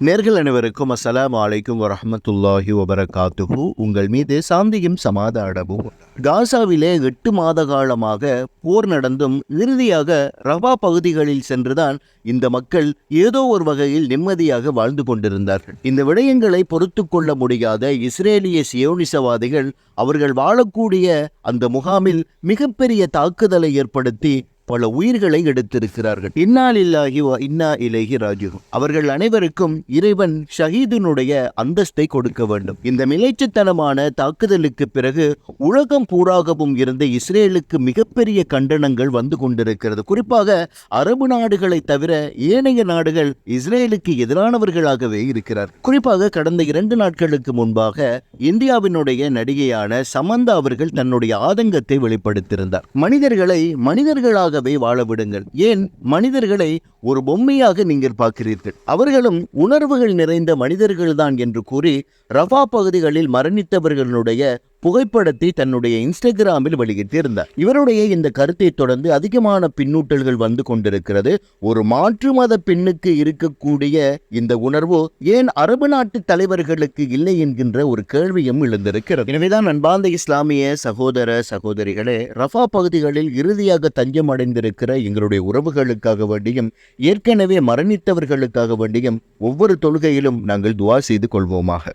நேர்கள் அனைவருக்கும் அஸ்லாம் அலைக்கும் வரமத்துல்லாஹி வபரகாத்துஹு. உங்கள் மீது சாந்தியும் சமாதானமும். காசாவிலே எட்டு மாத காலமாக போர் நடந்தும் இறுதியாக ரபா பகுதிகளில் சென்றுதான் இந்த மக்கள் ஏதோ ஒரு வகையில் நிம்மதியாக வாழ்ந்து கொண்டிருந்தார்கள். இந்த விடயங்களை பொறுத்து கொள்ள முடியாத இஸ்ரேலிய சியோனிசவாதிகள் அவர்கள் வாழக்கூடிய அந்த முகாமில் மிகப்பெரிய தாக்குதலை ஏற்படுத்தி பல உயிர்களை எடுத்திருக்கிறார்கள். இன்னாலில்லாகி இன்னா இலகி ராஜிகும் அவர்கள் அனைவருக்கும் இறைவன் ஷஹீதினுடைய அந்தஸ்தை கொடுக்க வேண்டும். இந்த மிளைச்சுத்தனமான தாக்குதலுக்கு பிறகு உலகம் பூராகவும் இருந்த இஸ்ரேலுக்கு மிகப்பெரிய கண்டனங்கள் வந்து கொண்டிருக்கிறது. குறிப்பாக அரபு நாடுகளை தவிர ஏனைய நாடுகள் இஸ்ரேலுக்கு எதிரானவர்களாகவே இருக்கிறார். குறிப்பாக கடந்த இரண்டு நாட்களுக்கு முன்பாக இந்தியாவினுடைய நடிகையான சமந்தா அவர்கள் தன்னுடைய ஆதங்கத்தை வெளிப்படுத்தியிருந்தார். மனிதர்களை மனிதர்களாக மனிதர்களாகவே வாழ விடுங்கள். ஏன்? மனிதர்களை ஒரு பொம்மையாக நீங்கள் பார்க்கிறீர்கள். அவர்களும் உணர்வுகள் நிறைந்த மனிதர்கள்தான் என்று கூறி ரஃபா பகுதிகளில் மரணித்தவர்களுடைய புகைப்படத்தை தன்னுடைய இன்ஸ்டாகிராமில் வெளியிட்டிருந்தார். இவருடைய இந்த கருத்தை தொடர்ந்து அதிகமான பின்னூட்டல்கள் வந்து கொண்டிருக்கிறது. ஒரு மாற்று மத பெண்ணுக்கு இருக்கக்கூடிய இந்த உணர்வு ஏன் அரபு நாட்டு தலைவர்களுக்கு இல்லை என்கின்ற ஒரு கேள்வியும் எழுந்திருக்கிறது. எனவேதான் அன்பாந்த இஸ்லாமிய சகோதர சகோதரிகளே ரஃபா பகுதிகளில் இறுதியாக தஞ்சம் அடைந்திருக்கிற எங்களுடைய உறவுகளுக்காக வேண்டியும் ஏற்கனவே மரணித்தவர்களுக்காக வேண்டியும் ஒவ்வொரு தொழுகையிலும் நாங்கள் துவா செய்து கொள்வோமாக.